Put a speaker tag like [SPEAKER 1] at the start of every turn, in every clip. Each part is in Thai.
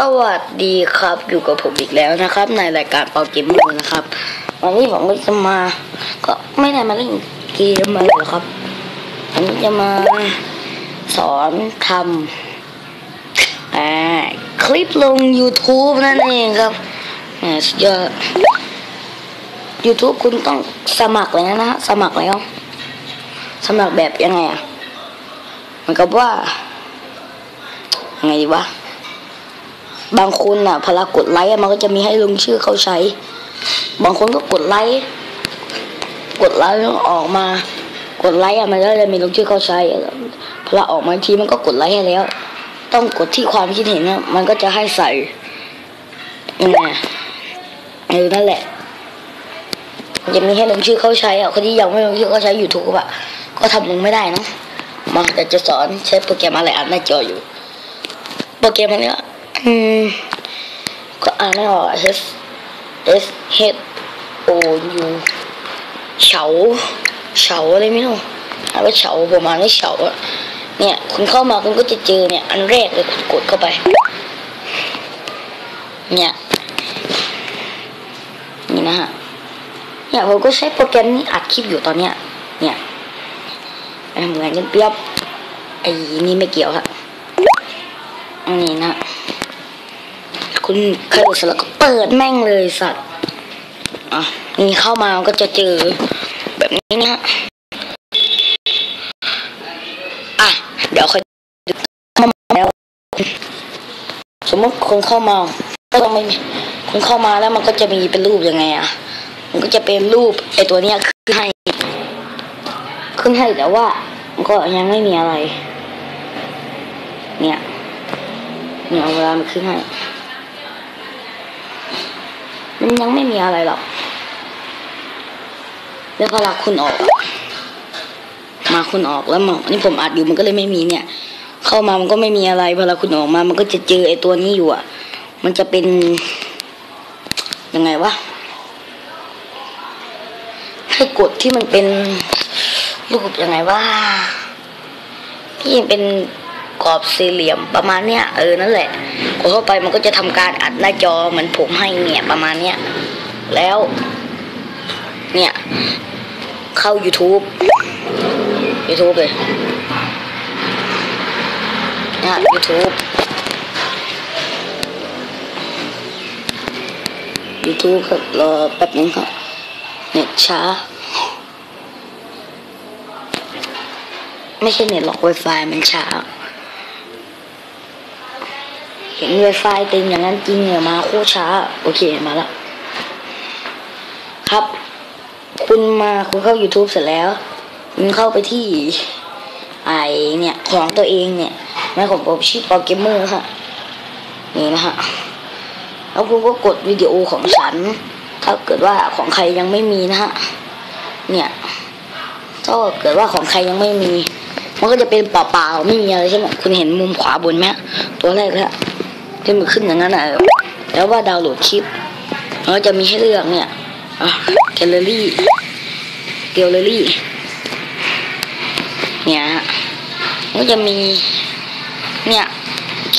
[SPEAKER 1] สวัสดีครับอยู่กับผมอีกแล้วนะครับ ในรายการเปาเกมเมอนะครับ วันนี้ผมก็จะมา ก็ไม่ได้มาเล่นเกมอะไรหรอกครับผมจะมาสอนทำอ่าคลิปลง YouTube นั่นเองครับเนี่ยสุดยอด YouTube คุณต้องสมัครเลยนะฮะสมัครแล้วสมัครแบบยังไงอะเหมือนกับว่ายังไงดีวะ บางคนอะพลากดไลค์มันก็จะมีให้ลงชื่อเขาใช้ บางคนก็กดไลค์กดไลค์แล้วออกมา กดไลค์อะมันก็จะมีลงชื่อเขาใช้พลาออกมาทีมันก็กดไลค์ให้แล้ว ต้องกดที่ความคิดเห็นนะมันก็จะให้ใส่ยังไงอะเออนั่นแหละมันจะมีให้ลงชื่อเขาใช้อะคนที่ยังไม่ลงชื่อเขาใช้ยูทูบอะก็ทำลงไม่ได้นะมาแต่จะสอนใช้โปรแกรมอะไรอ่านหน้าจออยู่โปรแกรมอันเนี้ย อืมก็อ่านไม่ออก S S H O U เฉาเฉาอะไรไม่รู้อ่านว่าเฉาประมาณว่าเฉาอะเนี่ยคุณเข้ามาคุณก็จะเจอเนี่ย อันแรกเลยคุณกดเข้าไป เนี่ยนี่นะฮะเนี่ยผมก็ใช้โปรแกรมนี้อัดคลิปอยู่ตอนเนี้ย เนี่ยเหมือนกันเปรียบไอ้นี่ไม่เกี่ยวครับอันนี้นะ คุณเคยโหลดเสร็จแล้วก็เปิดแม่งเลยสัตว์อะนี่เข้ามาก็จะเจอแบบนี้นะฮะอะ เดี๋ยวค่อยดูเข้ามาแล้วสมมติคนเข้ามาก็ต้องไม่มีคนเข้ามาแล้วมันก็จะมีเป็นรูปยังไงอะมันก็จะเป็นรูปไอตัวเนี้ยขึ้นให้ขึ้นให้แต่ว่ามันก็ยังไม่มีอะไร เนี่ยเนี่ยเวลามันขึ้นให้ มันยังไม่มีอะไรหรอก แล้วพอลาคุณออก มาคุณออกแล้วมานี่ผมอัดอยู่มันก็เลยไม่มีเนี่ย เข้ามามันก็ไม่มีอะไรพอลาคุณออกมา มันก็จะเจอไอ้ตัวนี้อยู่อะ มันจะเป็นยังไงวะให้กดที่มันเป็นรูปยังไงว่าที่เป็น กรอบสี่เหลี่ยมประมาณเนี้ยเออนั่นแหละกดเข้าไปมันก็จะทำการอัดหน้าจอเหมือนผมให้เนี่ยประมาณเนี้ยแล้ว เนี่ย เข้า YouTube YouTube เลยนะ YouTube YouTube ครับรอแป๊บนึงครับเน็ตช้า ไม่ใช่เน็ตหรอก Wi-Fi มันช้า เห็น Wi-Fi เต็มอย่างนั้นจริงเนี่ยมาโคตรช้า โอเคมาแล้วครับ คุณมาคุณเข้า YouTube เสร็จแล้ว คุณเข้าไปที่ไอเนี่ยของตัวเองเนี่ยแม่ของผมชื่อปอเกมเมอร์ค่ะนี่นะฮะแล้วคุณก็กดวิดีโอของฉัน ถ้าเกิดว่าของใครยังไม่มีนะฮะเนี่ยถ้าเกิดว่าของใครยังไม่มี มันก็จะเป็นเปล่าๆไม่มีอะไรใช่ไหมคุณเห็นมุมขวาบนไหมตัวแรกแล้ว ที่มันขึ้นอย่างนั้นอะแล้วว่าดาวน์โหลดคลิปแล้วจะมีให้เลือกเนี่ยอะแกลเลอรี่แกลเลอรี่เนี่ยฮะก็จะมีเนี่ย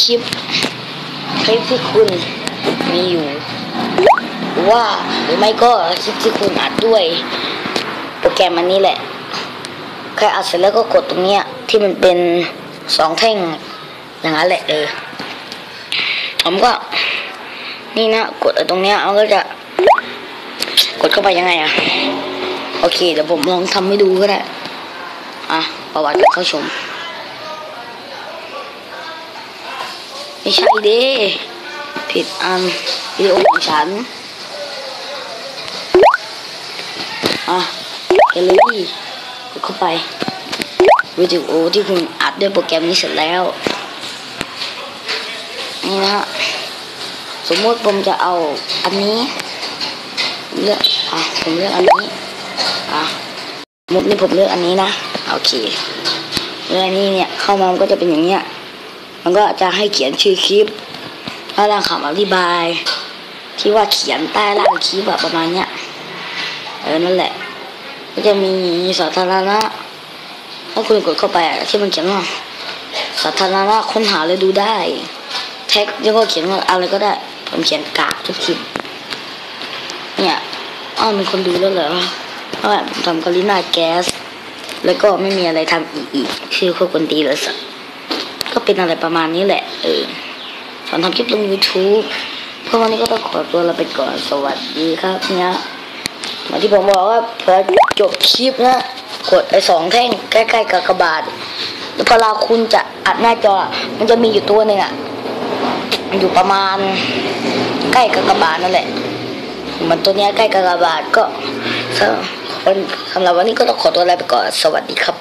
[SPEAKER 1] คลิปคลิปที่คุณมีอยู่ว่าหรือไม่ก็คลิปที่คุณอัดด้วย โปรแกรมอันนี้แหละแค่อัดเสร็จแล้วก็กดตรงเนี้ยที่มันเป็นสองแท่งอย่างนั้นแหละเออ ผมก็ นี่นะ กดตรงเนี้ยมันก็จะ กดเข้าไปยังไงอะโอเคเดี๋ยวผมลองทำให้ดูก็ได้ อะ ประวัติการเข้าชม ไม่ใช่เด้ผิดอันวิดีโอของฉัน อะแกลเลอรี่กดเข้าไปวิดีโอที่คุณอัดด้วยโปรแกรมนี้เสร็จแล้ว นี่นะฮะสมมติผมจะเอาอันนี้เลือกอะผมเลือกอันนี้อะมมตินี่ผมเลือกอันนี้นะโอเคเลือกอันนี้เนี่ยเข้ามามันก็จะเป็นอย่างเงี้ยมันก็จะให้เขียนชื่อคลิปแล้วล่างคำอธิบาย ที่ว่าเขียนใต้ล่างคลิปแบบประมาณเนี้ยเออนั่นแหละ ก็จะมีสาธารณะถ้าคุณกดเข้าไปที่มันเขียนว่าสาธารณะค้นหาเลยดูได้ แท็กยังก็เขียนว่าอะไรก็ได้ ผมเขียนกากทุกคลิปเนี่ยอ้าวมีคนดูแล้วเหรอเพราะว่าทำกอลิน่าแก๊ส แล้วก็ไม่มีอะไรทำอีกอีกชื่อโคคนดีเลยสักก็เป็นอะไรประมาณนี้แหละ เออตอนทำคลิปลง YouTube เพราะวันนี้ก็ต้องขอตัวลาไปก่อนสวัสดีครับเนี่ยเหมือนที่ผมบอกว่าพอจบคลิปนะกดไอ้สองแท่งใกล้ๆกับกระบาดแล้วพอเราคุณจะอัดหน้าจอ มันจะมีอยู่ตัวหนึ่งอะ อยู่ประมาณใกล้กับกระบาดนั่นแหละมันตัวเนี้ยใกล้กับกระบาดก็สำหรับวันนี้ก็ต้องขอตัวลาไปก่อนสวัสดีครับ